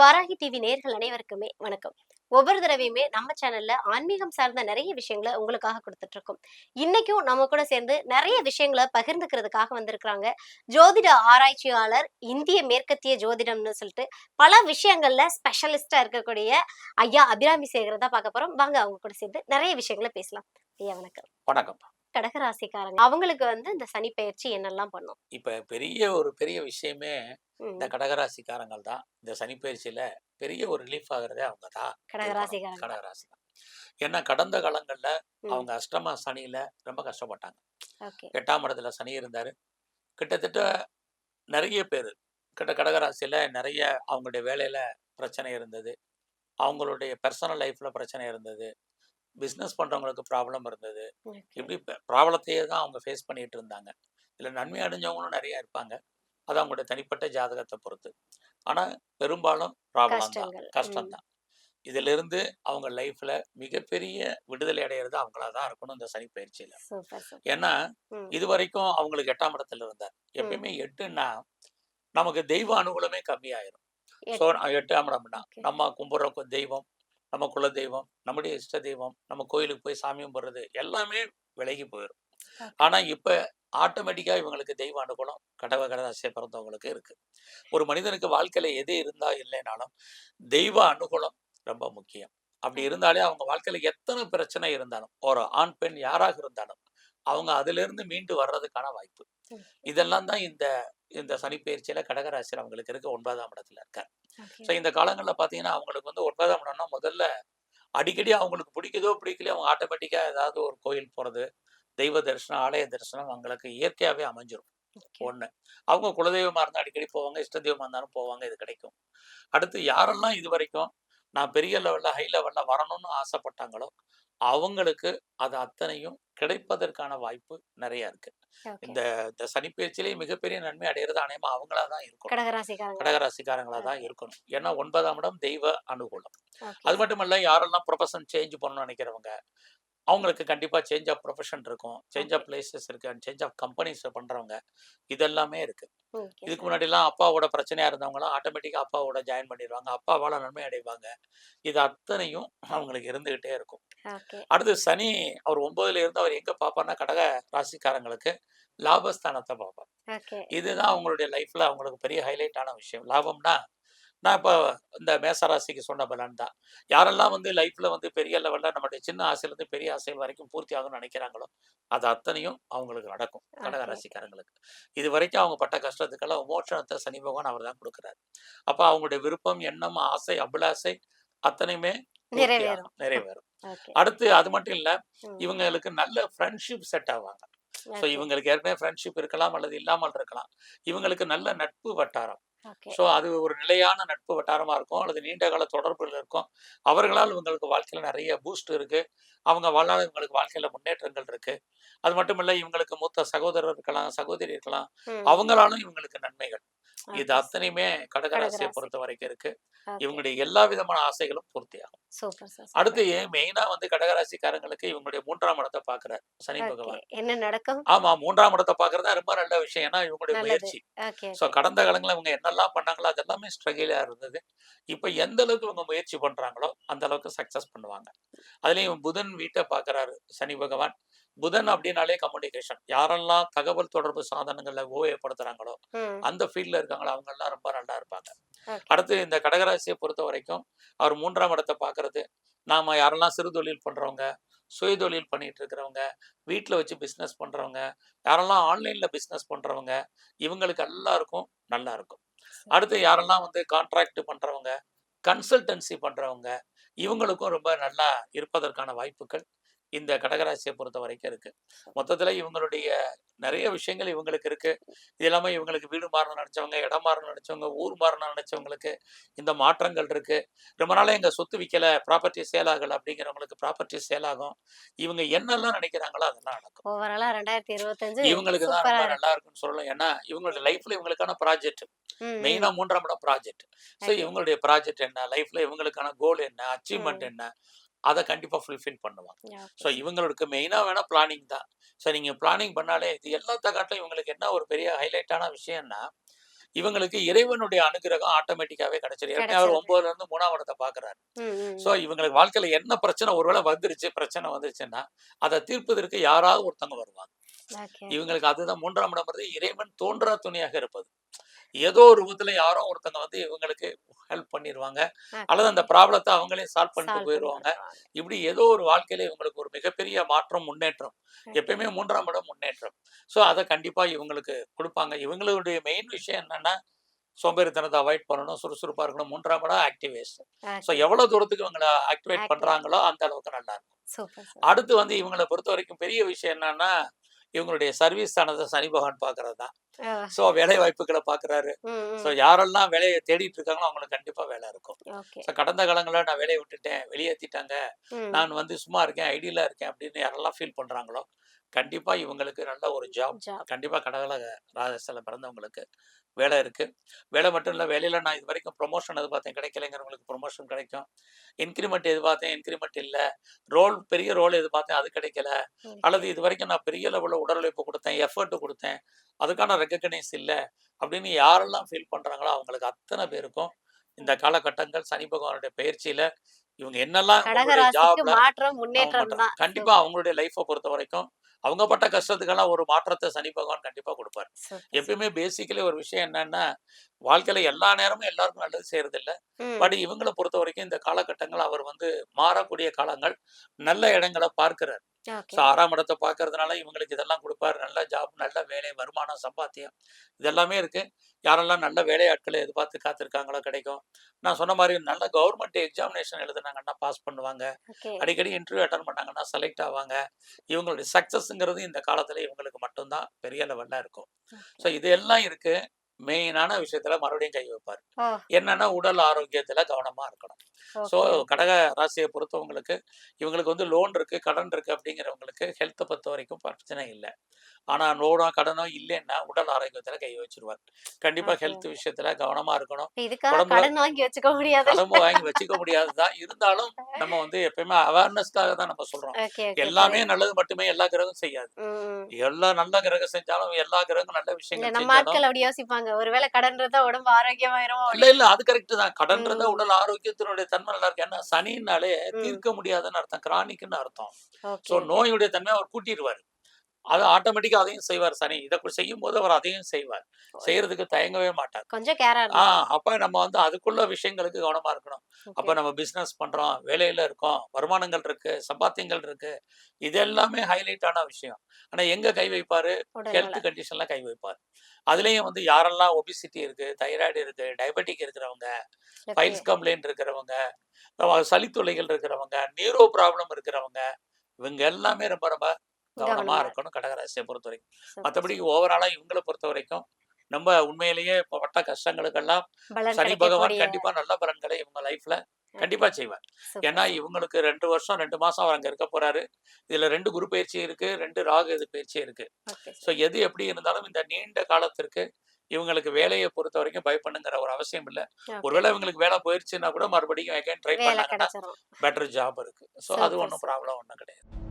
Varahi TV நேர்கள் அனைவருக்குமே வணக்கம். ஒவ்வொரு தடவையுமே நம்ம சேனல்ல ஆன்மீகம் சார்ந்த நிறைய விஷயங்களை உங்களுக்காக கொடுத்துட்டு இருக்கோம் இன்னைக்கும் நம்ம கூட சேர்ந்து நிறைய விஷயங்களை பகிர்ந்துக்கிறதுக்காக வந்திருக்கிறாங்க. ஜோதிட ஆராய்ச்சியாளர் இந்திய மேற்கத்திய ஜோதிடம்னு சொல்லிட்டு பல விஷயங்கள்ல ஸ்பெஷலிஸ்டா இருக்கக்கூடிய ஐயா அபிராமி சேகர் தான் பார்க்க போறோம். வாங்க அவங்க கூட சேர்ந்து நிறைய விஷயங்களை பேசலாம். ஐயா வணக்கம். வணக்கம். கடகராசிக்காரங்க. அவங்களுக்கு வந்து இந்த சனி பயிற்சி என்னெல்லாம் பண்ணும்? இப்ப பெரிய ஒரு பெரிய விஷயமே இந்த கடகராசிக்காரங்கள் தான். இந்த சனிப்பயிற்சியில பெரிய ஒரு ரிலீஃப் ஆகுறதே அவங்க தான் கடகராசிக்காரங்க. கடகராசி தான் ஏன்னா கடந்த காலங்கள்ல. அவங்க அஷ்டம சனியில ரொம்ப கஷ்டப்பட்டாங்க. எட்டாம் இடத்துல சனி இருந்தாரு. கிட்டத்தட்ட நிறைய பேர் கிட்ட கடகராசியில நிறைய அவங்களுடைய வேலையில பிரச்சனை இருந்தது. அவங்களுடைய பர்சனல் லைஃப்ல பிரச்சனை இருந்தது. பிஸ்னஸ் பண்றவங்களுக்கு ப்ராப்ளம் இருந்தது. இப்படி ப்ராப்ளத்தையே தான் அவங்க ஃபேஸ் பண்ணிட்டு இருந்தாங்க. இதில் நன்மை அடைஞ்சவங்களும் நிறைய இருப்பாங்க. அது அவங்களுடைய தனிப்பட்ட ஜாதகத்தை பொறுத்து. ஆனால் பெரும்பாலும் ப்ராப்ளம் தான். கஷ்டம் தான் இதிலிருந்து அவங்க லைஃப்ல மிகப்பெரிய விடுதலை அடையிறது அவங்களா தான் இருக்கணும் இந்த சனி பயிற்சியில. ஏன்னா. இது வரைக்கும் அவங்களுக்கு எட்டாம் இடத்துல இருந்தார். எப்பயுமே எட்டுன்னா நமக்கு தெய்வ அனுகூலமே கம்மியாயிரும். ஸோ எட்டாம் இடம்னா. நம்ம கும்பிட்ற கு- தெய்வம் நம்ம குல தெய்வம் நம்முடைய இஷ்ட தெய்வம் நம்ம கோயிலுக்கு போய் சாமி கும்பிட்றது எல்லாமே விலகி போயிடும் Okay. ஆனா இப்ப ஆட்டோமேட்டிக்கா இவங்களுக்கு தெய்வ அனுகூலம் கடக கடராசியை பிறந்தவங்களுக்கு இருக்கு. ஒரு மனிதனுக்கு வாழ்க்கையில எது இருந்தா இல்லைனாலும் தெய்வ அனுகூலம் ரொம்ப முக்கியம். அப்படி இருந்தாலே அவங்க வாழ்க்கையில எத்தனை பிரச்சனை இருந்தாலும் ஒரு ஆண் பெண் யாராக இருந்தாலும் அவங்க அதுல இருந்து மீண்டு வர்றதுக்கான வாய்ப்பு. இதெல்லாம் தான் இந்த இந்த சனிப்பெயர்ச்சியில கடகராசியில் அவங்களுக்கு இருக்க ஒன்பதாம் இடத்துல இருக்கார். ஸோ இந்த காலங்களில் பார்த்தீங்கன்னா அவங்களுக்கு வந்து ஒன்பதாம் இடம்னா முதல்ல அடிக்கடி அவங்களுக்கு பிடிக்குதோ பிடிக்கலையோ அவங்க ஆட்டோமேட்டிக்காக ஏதாவது ஒரு கோயில் போகிறது தெய்வ தரிசனம் ஆலய தரிசனம் அவங்களுக்கு இயற்கையாகவே அமைஞ்சிரும் Okay. ஒன்று அவங்க குலதெய்வமாக இருந்தால் அடிக்கடி போவாங்க இஷ்ட தெய்வமாக இருந்தாலும் போவாங்க இது கிடைக்கும் அடுத்து யாரெல்லாம் இது வரைக்கும் நான் பெரிய லெவலில் ஹை லெவலில் வரணும்னு ஆசைப்பட்டாங்களோ அவங்களுக்கு அது அத்தனையும் கிடைப்பதற்கான வாய்ப்பு நிறைய இருக்கு. இந்த இந்த சனிப்பயிற்சியிலேயே மிகப்பெரிய நன்மை அடையிறது அநேகமா அவங்களா தான் இருக்கும் கடகராசிக்காரங்க கடகராசிக்காரங்களா தான் இருக்கணும். ஏன்னா ஒன்பதாம் இடம் தெய்வ அனுகூலம். அது மட்டும் இல்ல யாரெல்லாம் ப்ரொஃபஷன் சேஞ்ச் பண்ணணும்னு நினைக்கிறவங்க அவங்களுக்கு கண்டிப்பா சேஞ்ச் ஆஃப் ப்ரொஃபஷன் இருக்கும். சேஞ்ச் ஆஃப் பிளேசஸ் இருக்கு. அண்ட் சேஞ்ச் ஆஃப் கம்பெனிஸ் பண்றவங்க இதெல்லாமே இருக்கு. இதுக்கு sir. முன்னாடி எல்லாம் அப்பாவோட பிரச்சனையா இருந்தவங்களாம் ஆட்டோமேட்டிக்கா அப்பாவோட ஜாயின் பண்ணிடுவாங்க. அப்பாவால நன்மை அடைவாங்க. இது அத்தனையும் அவங்களுக்கு இருந்துகிட்டே இருக்கும். அடுத்து சனி அவர் ஒன்பதுல இருந்து அவர் எங்க பார்ப்பார்னா கடக ராசிக்காரங்களுக்கு லாபஸ்தானத்தை பார்ப்பார். இதுதான் அவங்களுடைய லைஃப்ல அவங்களுக்கு பெரிய ஹைலைட்டான விஷயம். லாபம்னா நான் இப்போ இந்த மேசராசிக்கு சொன்ன பலன் தான் யாரெல்லாம் வந்து லைஃப்ல வந்து பெரிய லெவலில் நம்மளுடைய சின்ன ஆசையிலேருந்து பெரிய ஆசை வரைக்கும் பூர்த்தி ஆகும்னு நினைக்கிறாங்களோ அது அத்தனையும் அவங்களுக்கு நடக்கும் கடகராசிக்காரங்களுக்கு இது வரைக்கும் அவங்க பட்ட கஷ்டத்துக்கெல்லாம் விமோச்சனத்தை சனி பகவான் அவர் தான் கொடுக்குறாரு அப்போ அவங்களுடைய விருப்பம் எண்ணம் ஆசை அபிலாசை அத்தனையுமே நிறைவேறும். நிறைவேறும். அடுத்து அது மட்டும் இல்ல. இவங்களுக்கு நல்ல ஃப்ரெண்ட்ஷிப் செட் ஆவாங்க ஸோ. இவங்களுக்கு ஏற்கனவே ஃப்ரெண்ட்ஷிப் இருக்கலாம் அல்லது இல்லாமல் இருக்கலாம் இவங்களுக்கு நல்ல நட்பு வட்டாரம். ஸோ அது ஒரு நிலையான நட்பு வட்டாரமா இருக்கும். அல்லது நீண்ட கால தொடர்புகள் இருக்கும். அவர்களால் இவங்களுக்கு வாழ்க்கையில நிறைய பூஸ்ட் இருக்கு. அவங்க வாழ்நாள் இவங்களுக்கு வாழ்க்கையில முன்னேற்றங்கள் இருக்கு. அது மட்டும் இல்ல இவங்களுக்கு மூத்த சகோதரர் இருக்கலாம் சகோதரி இருக்கலாம். அவங்களாலும் இவங்களுக்கு நன்மைகள். இது. அத்தனையுமே கடகராசியை கடகராசி. பொறுத்த வரைக்கும் இருக்கு. இவங்களுடைய எல்லா விதமான ஆசைகளும் பூர்த்தியாகும். அடுத்து மெயினா வந்து கடகராசிக்காரங்களுக்கு இவங்களுடைய மூன்றாம் இடத்தை பாக்குறாரு சனி. பகவான் என்ன நடக்கும் ஆமா மூன்றாம் இடத்தை பாக்குறதா ரொம்ப நல்ல விஷயம் ஏன்னா இவங்களுடைய. முயற்சி ஸோ கடந்த காலங்களில் இவங்க என்னெல்லாம் பண்ணாங்களோ அது எல்லாமே ஸ்ட்ரகிளா இருந்தது இப்போ எந்த அளவுக்கு இவங்க முயற்சி பண்றாங்களோ அந்த அளவுக்கு சக்சஸ் பண்ணுவாங்க அதுலயும் புதன் வீட்டை பார்க்கறாரு சனி பகவான் புதன் அப்படின்னாலே கம்யூனிகேஷன் யாரெல்லாம் தகவல் தொடர்பு சாதனங்களை உபயோகப்படுத்துறாங்களோ ம். அந்த ஃபீல்ட்ல இருக்காங்களோ அவங்க எல்லாம் ரொம்ப நல்லா இருப்பாங்க. அடுத்து இந்த கடகராசியை பொறுத்த வரைக்கும் அவர் மூன்றாம் இடத்தை பார்க்கறது நாம யாரெல்லாம் சிறு தொழில் பண்றவங்க சுய தொழில் பண்ணிட்டு இருக்கிறவங்க வீட்டில் வச்சு பிஸ்னஸ் பண்றவங்க யாரெல்லாம் ஆன்லைன்ல பிஸ்னஸ் பண்றவங்க இவங்களுக்கு எல்லாருக்கும் நல்லா இருக்கும் அடுத்து யாரெல்லாம் வந்து கான்ட்ராக்ட் பண்றவங்க கன்சல்டன்சி பண்றவங்க இவங்களுக்கும் ரொம்ப நல்லா இருப்பதற்கான வாய்ப்புகள் இந்த கடகராசியை பொறுத்த வரைக்கும் இருக்கு. மொத்தத்துல இவங்களுடைய நிறைய விஷயங்கள் இவங்களுக்கு இருக்கு. இது இல்லாம இவங்களுக்கு வீடு மாறணும்னு நினைச்சவங்க இடம் மாறணும்னு நினைச்சவங்க ஊர் மாறணும்னு நினைச்சவங்களுக்கு இந்த மாற்றங்கள் இருக்கு. ரொம்ப நாளா எங்க சொத்து விற்கல ப்ராப்பர்ட்டி சேல் ஆகல அப்படிங்கிறவங்களுக்கு ப்ராப்பர்ட்டி சேல் ஆகும். இவங்க என்னெல்லாம் நினைக்கிறாங்களோ அதெல்லாம் நடக்கும். ஓவராலா ரெண்டாயிரத்தி இருபத்தஞ்சு இவங்களுக்கு தான் ரொம்ப. நல்லா இருக்கும்னு சொல்லலாம். ஏன்னா இவங்களோட லைஃப்ல இவங்களுக்கான ப்ராஜெக்ட் ம், மெயினா மூன்றாம் இடம் ப்ராஜெக்ட் ஸோ. இவங்களுடைய ப்ராஜெக்ட் என்ன? லைஃப்ல இவங்களுக்கான கோல் என்ன? அச்சீவ்மெண்ட். என்ன? அதை கண்டிப்பா ஃபுல்ஃபில் பண்ணுவாங்க. ஸோ இவங்களுக்கு மெயினா வேணா பிளானிங் தான். ஸோ நீங்க பிளானிங் பண்ணாலே இது எல்லாத்த காட்டிலும் இவங்களுக்கு என்ன ஒரு பெரிய ஹைலைட்டான விஷயம்னா இவங்களுக்கு இறைவனுடைய அனுகிரகம் ஆட்டோமேட்டிக்காவே கிடைச்சிடும் ஏற்கனவே அவர். ஒன்பதுல இருந்து மூணாம் இடத்தை பாக்குறாரு சோ இவங்களுக்கு வாழ்க்கையில என்ன பிரச்சனை ஒருவேளை வந்துருச்சு பிரச்சனை வந்துருச்சுன்னா அதை தீர்ப்பதற்கு யாராவது ஒருத்தவங்க வருவாங்க. இவங்களுக்கு அதுதான் மூன்றாம் இடம் வருது இறைவன் தோன்றா துணையாக இருப்பது. ஏதோ ஒரு ரூபத்துல யாரோ ஒருத்தங்க வந்து இவங்களுக்கு ஹெல்ப் பண்ணிடுவாங்க அல்லது அந்த ப்ராப்ளத்தை அவங்களே சால்வ் பண்ணிட்டு போயிடுவாங்க இப்படி ஏதோ ஒரு வாழ்க்கையில இவங்களுக்கு ஒரு மிகப்பெரிய மாற்றம் முன்னேற்றம். எப்பயுமே மூன்றாம் இடம் முன்னேற்றம். ஸோ அதை கண்டிப்பா இவங்களுக்கு கொடுப்பாங்க. இவங்களுடைய மெயின் விஷயம் என்னன்னா சோம்பேறித்தனத்தை அவாய்ட் பண்ணணும் சுறுசுறுப்பா இருக்கணும். மூன்றாம் இடம் ஆக்டிவேஸ் ஸோ எவ்வளவு தூரத்துக்கு இவங்களை ஆக்டிவேட். பண்றாங்களோ அந்த அளவுக்கு நல்லா இருக்கும். அடுத்து வந்து இவங்களை பொறுத்த வரைக்கும் பெரிய விஷயம் என்னன்னா இவங்களுடைய சர்வீஸ் தானதை சனி பகவான் பாக்குறது தான். ஸோ வேலை வாய்ப்புகளை பாக்குறாரு ஸோ யாரெல்லாம் வேலையை தேடிட்டு இருக்காங்களோ அவங்களுக்கு கண்டிப்பா வேலை இருக்கும். ஸோ கடந்த காலங்களில் நான் வேலையை விட்டுட்டேன் வெளியேற்றிட்டாங்க நான் வந்து சும்மா இருக்கேன் ஐடியில இருக்கேன் அப்படின்னு யாரெல்லாம் ஃபீல் பண்றாங்களோ கண்டிப்பா இவங்களுக்கு நல்ல ஒரு ஜாப் கண்டிப்பா கடகல ராஜஸ்தான்ல பிறந்தவங்களுக்கு வேலை இருக்கு. வேலை மட்டும் இல்ல வேலையில நான் இது வரைக்கும் ப்ரொமோஷன் எதிர்பார்த்தேன் கிடைக்கலைங்கிறவங்களுக்கு ப்ரொமோஷன் கிடைக்கும். இன்க்ரிமெண்ட் எதிர்பார்த்தேன் இன்க்ரிமெண்ட் இல்ல. ரோல் பெரிய ரோல் எதிர்பார்த்தேன் அது கிடைக்கல. அல்லது இது வரைக்கும் நான் பெரிய லெவலில் உடல் உழைப்பு கொடுத்தேன் எஃபர்ட் கொடுத்தேன் அதுக்கான ரெக்கக்னைஸ் இல்லை அப்படின்னு யாரெல்லாம் ஃபீல் பண்றாங்களோ அவங்களுக்கு அத்தனை பேருக்கும் இந்த காலகட்டங்கள் சனி பகவானுடைய பயிற்சியில இவங்க என்னெல்லாம் கண்டிப்பா அவங்களுடைய லைஃப்பை பொறுத்த வரைக்கும் அவங்க பட்ட கஷ்டத்துக்கெல்லாம் ஒரு மாற்றத்தை சனி பகவான் கண்டிப்பா கொடுப்பாரு. எப்பயுமே பேசிக்கலி ஒரு விஷயம் என்னன்னா வாழ்க்கையில எல்லா நேரமும் எல்லாருக்கும் நல்லது செய்யறது இல்ல பட் இவங்களை பொறுத்த வரைக்கும் இந்த காலகட்டங்கள் அவர் வந்து மாறக்கூடிய காலங்கள் நல்ல இடங்களை பார்க்கிறார். ஸோ ஆறாம் இடத்தை பார்க்கறதுனால இவங்களுக்கு இதெல்லாம் கொடுப்பாரு. நல்ல ஜாப் நல்ல வேலை வருமானம் சம்பாத்தியம். இதெல்லாமே இருக்கு. யாரெல்லாம் நல்ல வேலையாட்களை எதிர்பார்த்து காத்திருக்காங்களோ கிடைக்கும். நான் சொன்ன மாதிரி நல்ல கவர்மெண்ட் எக்ஸாமினேஷன் எழுதுனாங்கன்னா பாஸ் பண்ணுவாங்க. அடிக்கடி இன்டர்வியூ அட்டன் பண்ணாங்கன்னா செலக்ட் ஆவாங்க. இவங்களுடைய சக்சஸ்ங்கிறது இந்த காலத்துல இவங்களுக்கு மட்டும்தான். பெரிய லெவல்ல இருக்கும். ஸோ இது எல்லாம் இருக்கு. மெயினான விஷயத்துல மறுபடியும் கை வைப்பார். என்னன்னா உடல் ஆரோக்கியத்துல கவனமா இருக்கணும். So okay. கடக ராசியை பொறுத்தவங்களுக்கு இவங்களுக்கு வந்து லோன் இருக்கு கடன் இருக்கு அப்படிங்கிறவங்களுக்கு ஹெல்த்தை பொறுத்த வரைக்கும் பிரச்சனை இல்லை. ஆனா லோனோ கடனோ இல்லைன்னா உடல் ஆரோக்கியத்துல கை வச்சிருவார். கண்டிப்பா. ஹெல்த் விஷயத்துல கவனமா இருக்கணும். கடன் வாங்கி வச்சுக்க முடியாது. கடமை வாங்கி வச்சுக்க முடியாதுதான். இருந்தாலும் நம்ம வந்து எப்பயுமே அவேர்னஸ்க்காக தான் நம்ம சொல்றோம். எல்லாமே நல்லது மட்டுமே எல்லா கிரகம் செய்யாது. எல்லா நல்ல கிரகம் செஞ்சாலும் எல்லா கிரகம் நல்ல விஷயங்கள் நம்ம ஆட்கள் அப்படி யோசிப்பாங்க. ஒருவேளை கடன் இருந்தா உடம்பு ஆரோக்கியமாயிரும் இல்ல இல்ல அது கரெக்ட் தான். கடன்றத ம். உடல் ஆரோக்கியத்தினுடைய தன்மை நல்லா இருக்கு. ஏன்னா சனின்னாலே ம். தீர்க்க முடியாதுன்னு அர்த்தம். கிரானிக்னு அர்த்தம். சோ நோயுடைய தன்மையை அவர் கூட்டிடுவார் அது ஆட்டோமேட்டிக்கா அதையும் செய்வார் சனி. இதை செய்யும் போது அவர் அதையும் செய்வார். செய்யறதுக்கு தயங்கவே மாட்டார். கொஞ்சம் ஆஹ் அப்ப நம்ம வந்து அதுக்குள்ள விஷயங்களுக்கு கவனமா இருக்கணும். அப்ப நம்ம பிசினஸ் பண்றோம் வேலையில இருக்கோம் வருமானங்கள் இருக்கு சம்பாத்தியங்கள் இருக்கு. இது எல்லாமே ஹைலைட் ஆன விஷயம். ஆனா எங்க கை வைப்பாரு? ஹெல்த் கண்டிஷன்ல கை வைப்பார். அதுலயும் வந்து யாரெல்லாம் ஒபிசிட்டி இருக்கு தைராய்டு இருக்கு டயபெட்டிக் இருக்கிறவங்க ஃபைல்ஸ் கம்ப்ளைண்ட் இருக்கிறவங்க அஹ் சளித்தொல்லைகள் இருக்கிறவங்க நியூரோ ப்ராப்ளம் இருக்கிறவங்க இவங்க எல்லாமே ரொம்ப ரொம்ப கவனமா இருக்கணும். கடகராசியை பொறுத்த வரைக்கும். மற்றபடி ஓவராலா இவங்களை பொறுத்த வரைக்கும் நம்ம உண்மையிலேயே இப்ப பட்ட கஷ்டங்களுக்கெல்லாம் சனி பகவான் கிடைக்கக்கூடிய கண்டிப்பா நல்ல பலன்களை இவங்க லைஃப்ல கண்டிப்பா. செய்வார். ஏன்னா இவங்களுக்கு ரெண்டு வருஷம் ரெண்டு மாசம் அவர் அங்க இருக்க போறாரு. இதுல ரெண்டு குரு பயிற்சி இருக்கு ரெண்டு ராகு இது பயிற்சி இருக்கு. ஸோ எது எப்படி இருந்தாலும் இந்த நீண்ட காலத்திற்கு இவங்களுக்கு வேலையை பொறுத்த வரைக்கும் பயப்படுங்கிற ஒரு அவசியம் இல்லை. ஒருவேளை இவங்களுக்கு வேலை போயிருச்சுன்னா கூட மறுபடியும் அகைன் ட்ரை பண்ணாங்கன்னா பெட்டர் ஜாப் இருக்கு. ஸோ அது ஒன்றும். ப்ராப்ளம் ஒன்றும் கிடையாது.